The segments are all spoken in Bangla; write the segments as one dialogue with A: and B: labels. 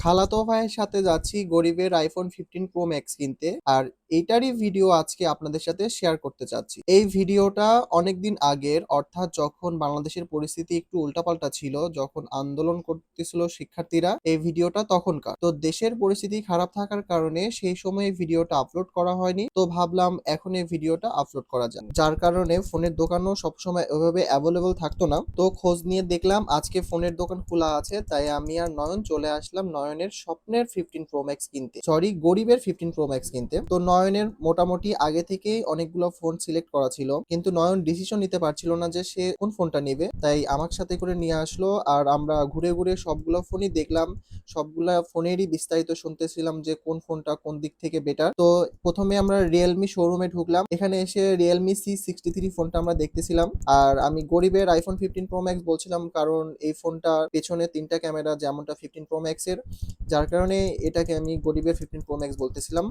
A: খালাতো ভাইয়ের সাথে যাচ্ছি গরিবের আইফোন ফিফটিন প্রো ম্যাক্স কিনতে। আর এটারই ভিডিও আজকে আপনাদের সাথে শেয়ার করতে চাচ্ছি। এই ভিডিওটা অনেকদিন আগের, অর্থাৎ যখন বাংলাদেশের পরিস্থিতি একটু উল্টাপাল্টা ছিল, যখন আন্দোলন করতেছিল শিক্ষার্থীরা, এই ভিডিওটা তখনকার। তো দেশের পরিস্থিতি খারাপ থাকার কারণে সেই সময় ভিডিওটা আপলোড করা হয়নি। তো ভাবলাম এখন এই ভিডিওটা আপলোড করা যায় যার কারণে ফোনের দোকানও সবসময় ওইভাবে অ্যাভেলেবল থাকতো না। তো খোঁজ নিয়ে দেখলাম আজকে ফোনের দোকান খোলা আছে, তাই আমি আর নয়ন চলে আসলাম। নয়নের স্বপ্নের ফিফটিন প্রো ম্যাক্স কিনতে। সরি গরিবের ফিফটিন প্রো ম্যাক্স কিনতে। তো নয়নের মোটামুটি আগে থেকেই অনেকগুলো ফোন সিলেক্ট করা ছিল। কিন্তু নয়ন ডিসিশন নিতে পারছিল না যে সে কোন ফোনটা নেবে। তাই আমার সাথে করে নিয়ে আসলো আর আমরা ঘুরে ঘুরে সবগুলো ফোনই দেখলাম। সবগুলা ফোনেরই বিস্তারিত শুনতেছিলাম যে কোন ফোনটা কোন দিক থেকে বেটার তো প্রথমে আমরা রিয়েলমি শোরুমে ঢুকলাম। এখানে এসে রিয়েলমি সি সিক্সটি থ্রি ফোনটা আমরা দেখতেছিলাম। আর আমি গরিবের আইফোন ফিফটিন প্রো ম্যাক্স বলছিলাম কারণ এই ফোনটা পেছনে তিনটা ক্যামেরা যেমনটা ফিফটিন প্রো ম্যাক্স এর যার কারণে এটাকে আমি গরিবের ফিফটিন প্রো ম্যাক্স বলতেছিলাম।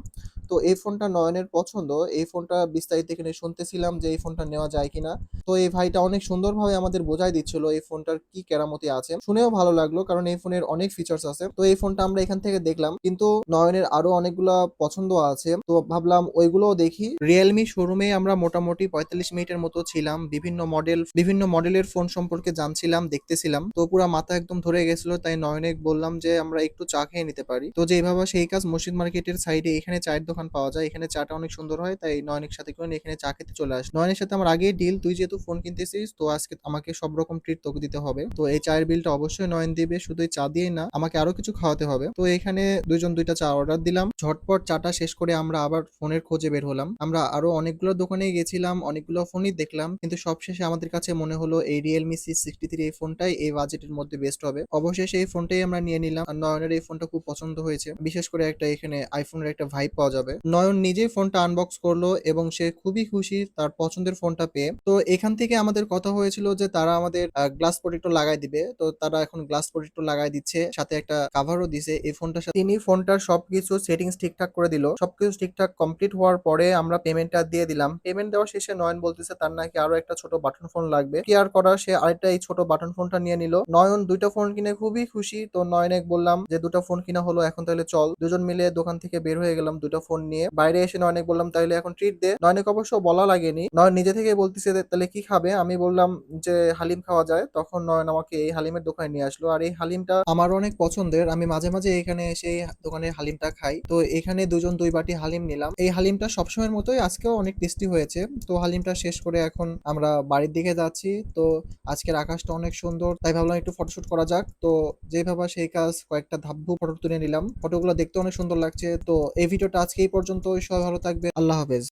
A: তো এই ফোনটা নয়নের পছন্দ, এই ফোনটা বিস্তারিত এখানে শুনতেছিলাম যে এই ফোনটা নেওয়া যায় কিনা। তো এই ভাইটা অনেক সুন্দরভাবে আমাদের বোঝাই দিচ্ছিল এই ফোনটার কি কেরামতি আছে। শুনেও ভালো লাগল, কারণ এই ফোনের অনেক ফিচার্স আছে। তো এই ফোনটা আমরা এখান থেকে দেখলাম, কিন্তু নয়নের আরও অনেকগুলা পছন্দ আছে। তো ভাবলাম ওইগুলোও দেখি। রিয়েলমি শোরুমে আমরা মোটামুটি পঁয়তাল্লিশ মিনিটের মতো ছিলাম। বিভিন্ন মডেল বিভিন্ন মডেলের ফোন সম্পর্কে জানছিলাম, দেখতেছিলাম। তো পুরো মাথা একদম ধরে গেছিল, তাই নয়নে বললাম যে আমরা একটু চা খেয়ে নিতে পারি। তো যেভাবে সেই কাজ মসজিদ মার্কেটের সাইডে এখানে চায়ের দোকান পাওয়া যায়। এখানে চাটা অনেক সুন্দর হয়, তাই নয়নের সাথে করে এখানে চা খেতে চলে আস। নয়নের সাথে আমার আগেই ডিল তুই যেহেতু ফোন কিনতেছিস, তো আজকে আমাকে সব রকম ট্রিট তোকে দিতে হবে। তো এই চায়ের বিলটা অবশ্যই নয়ন দিবে, শুধু চা দিয়েই না, আমাকে আরও কিছু খাওয়াতে হবে। তো এখানে দুইজন দুইটা চা অর্ডার দিলাম। ঝটপট চাটা শেষ করে আমরা আবার ফোনের খোঁজে বের হলাম। আমরা আরও অনেকগুলো দোকানে গেছিলাম, অনেকগুলো ফোনই দেখলাম, কিন্তু সবশেষে আমাদের কাছে মনে হলো এই রিয়েলমি সি সিক্সটি থ্রি এই ফোনটাই এই বাজেটের মধ্যে বেস্ট হবে। অবশেষে এই ফোনটাই আমরা নিয়ে নিলাম। নয়নের এই ফোনটা খুব পছন্দ হয়েছে। বিশেষ করে একটা এখানে আইফোনের একটা ভাইব পাওয়া যাবে। নয়ন নিজেই ফোনটা আনবক্স করল এবং সে খুবই খুশি তার পছন্দের ফোনটা পেয়ে। তো এখান থেকে আমাদের কথা হয়েছিল যে তারা আমাদের গ্লাস প্রোটেক্টর লাগাই দিবে। তো তারা এখন গ্লাস প্রোটেক্টর লাগাই দিচ্ছে, সাথে একটা কাভারও দিছে। এই ফোনটার সাথে তিনি ফোনটার সবকিছু সেটিংস ঠিকঠাক করে দিল। সবকিছু ঠিকঠাক কমপ্লিট হওয়ার পরে আমরা পেমেন্টটা দিয়ে দিলাম। পেমেন্ট দেওয়ার শেষে নয়ন বলতেছে, তার নাকি আরও একটা ছোট বাটন ফোন লাগবে। কেয়ার করা, সে আরেকটা এই ছোট বাটন ফোনটা নিয়ে নিল। নয়ন দুইটা ফোন কিনে খুবই খুশি। তো নয়নে বললাম যে দুটো ফোন কিনা হলো, এখন তাহলে চল। দুজন মিলে দোকান থেকে বের হয়ে গেলাম দুটো ফোন নিয়ে। বাইরে এসে নয়নেক বললাম, তাহলে এখন ট্রিট দে। নয়নেক অবশ্য বলা লাগেনি। নয়ন নিজে থেকে বলতেছে তাহলে কি খাবে? আমি বললাম যে, হালিম খাওয়া যায়। তখন নয়ন আমাকে এই হালিমের দোকানে নিয়ে আসলো। আর এই হালিমটা আমার অনেক পছন্দের। আমি মাঝে মাঝে এখানে এসে দোকানের হালিমটা খাই। তো এখানে দুজন দুই বাটি হালিম নিলাম। এই হালিমটা সবসময়ের মতোই আজকেও অনেক টেস্টি হয়েছে। তো হালিমটা শেষ করে এখন আমরা বাড়ির দিকে যাচ্ছি। তো আজকের আকাশটা অনেক সুন্দর। তাই ভাবলাম একটু ফটোশুট করা যাক। তো যে ভাবা সেই কাজ কয়েকটা ধাব্বু ফটো তুলে নিলাম। ফটোগুলো দেখতে অনেক সুন্দর লাগছে। তো এই ভিডিওটা আজকে এই পর্যন্ত সবাই ভালো থাকবে আল্লাহ হাফেজ।